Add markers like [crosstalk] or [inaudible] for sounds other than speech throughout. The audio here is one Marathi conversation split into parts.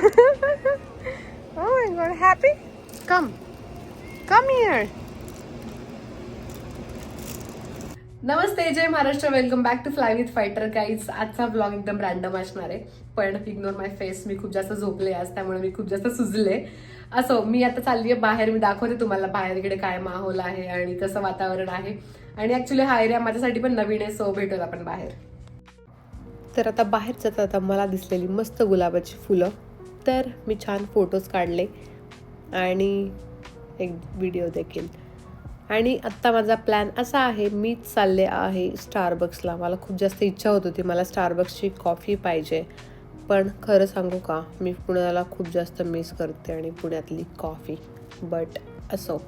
[laughs] oh my god, happy? Come. Come here. नमस्ते जय Maharashtra. Welcome back to fly with fighter काहीच आजचा ब्लॉग एकदम रॅन्डम असणार आहे. पण इग्नोर माय फेस मी खूप जास्त झोपले आज त्यामुळे मी खूप जास्त सुजले. असो मी आता चालली आहे बाहेर. मी दाखवते तुम्हाला बाहेर इकडे काय माहोल आहे आणि कसं वातावरण आहे. आणि ऍक्च्युली हा एरिया माझ्यासाठी पण नवीन आहे सो भेटूया आपण बाहेर. तर आता बाहेर जाता आता मला दिसलेली मस्त गुलाबाची फुलं. तर मी छान फोटोज काढले आणि एक व्हिडिओ देखील. आणि आत्ता माझा प्लॅन असा आहे मीच चालले आहे स्टारबक्सला मला खूप जास्त इच्छा होत होती मला स्टारबक्सची कॉफी पाहिजे. पण खरं सांगू का मी पुण्याला खूप जास्त मिस करते आणि पुण्यातली कॉफी बट असो.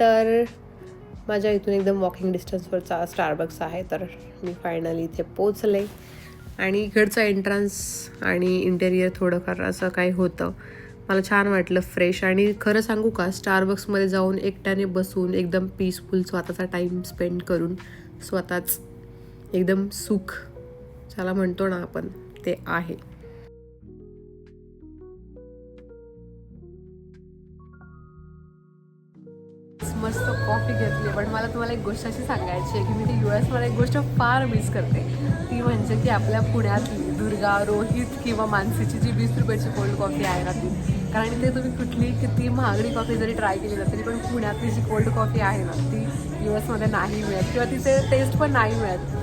तर माझ्या इथून एकदम वॉकिंग डिस्टन्सवरचा स्टारबक्स आहे तर मी फायनली इथे पोचले आणि इकडचं एंट्रन्स आणि इंटेरियर थोडंफार असं काही होतं. मला छान वाटलं फ्रेश आणि खरं सांगू का स्टारबक्समध्ये जाऊन एकट्याने बसून एकदम पीसफुल स्वतःचा टाईम स्पेंड करून स्वतःच एकदम सुख ज्याला म्हणतो ना आपण ते आहे. मस्त कॉफी घेतली. पण मला तुम्हाला एक गोष्ट अशी सांगायची आहे की मी ती यू एसमध्ये एक गोष्ट फार मिस करते. ती म्हणजे की आपल्या पुण्यातली दुर्गा रोहित किंवा मानसीची जी वीस रुपयाची कोल्ड कॉफी आहे ना ती. कारण इथे तुम्ही कुठली किती महागडी कॉफी जरी ट्राय केली ना तरी पण पुण्यातली जी कोल्ड कॉफी आहे ना ती यू एसमध्ये नाही मिळत. किंवा तिचे टेस्ट पण नाही मिळत.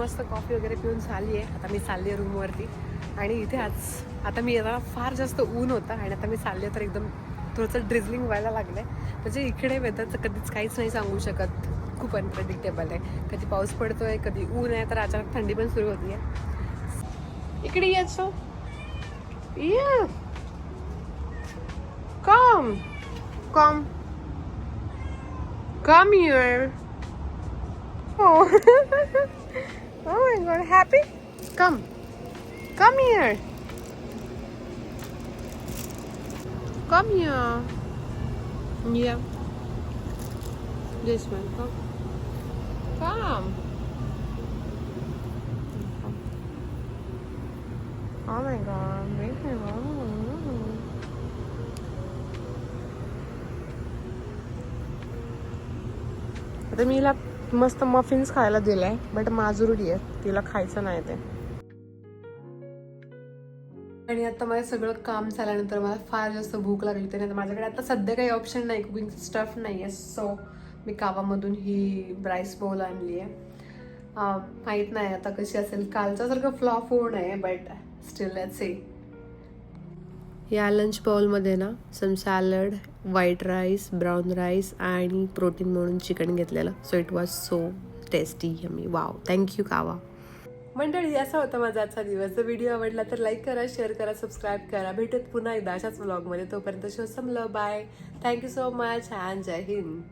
मस्त कॉफी वगैरे पिऊन झाली आहे आता मी चालली आहे रूमवरती आणि इथे आज आता मी येताना फार जास्त ऊन होता आणि आता मी चालले तर एकदम थोडंसं ड्रिझलिंग व्हायला लागलं आहे म्हणजे इकडे वेदरचं कधीच काहीच नाही सांगू शकत. खूप अनप्रेडिक्टेबल आहे. कधी पाऊस पडतो आहे कधी ऊन आहे तर अचानक थंडी पण सुरू होती आहे इकडे यायचो ये. Come come come here Oh. [laughs] oh my god. Come. Here. Come here. Yeah. This one. Come. Come. Oh my god, baby. आता मी हिला मस्त मफिन्स खायला दिलंय बट माजुरडी आहे तिला खायचं नाही ते आणि आता माझं सगळं काम झाल्यानंतर मला फार जास्त भूक लागली तरी आता माझ्याकडे आता सध्या काही ऑप्शन नाही कुकिंग स्टफ नाही आहे सो मी कावामधून ही राईस बोल आणली आहे माहीत नाही आता कशी असेल. कालच्या सारखं फ्लॉप होऊ नये बट स्टील लेट्स या लंच बाउलमध्ये ना some salad white rice brown rice आणि प्रोटीन म्हणून चिकन घेतलेलं. So it was so tasty yummy wow thank you कावा मंडळी असा होता माझा आजचा दिवस. जर व्हिडिओ आवडला तर लाईक करा शेअर करा सबस्क्राईब करा. भेटत पुन्हा एकदा अशाच व्लॉगमध्ये तोपर्यंत शो संपलं. Bye thank you so much and Jai Hind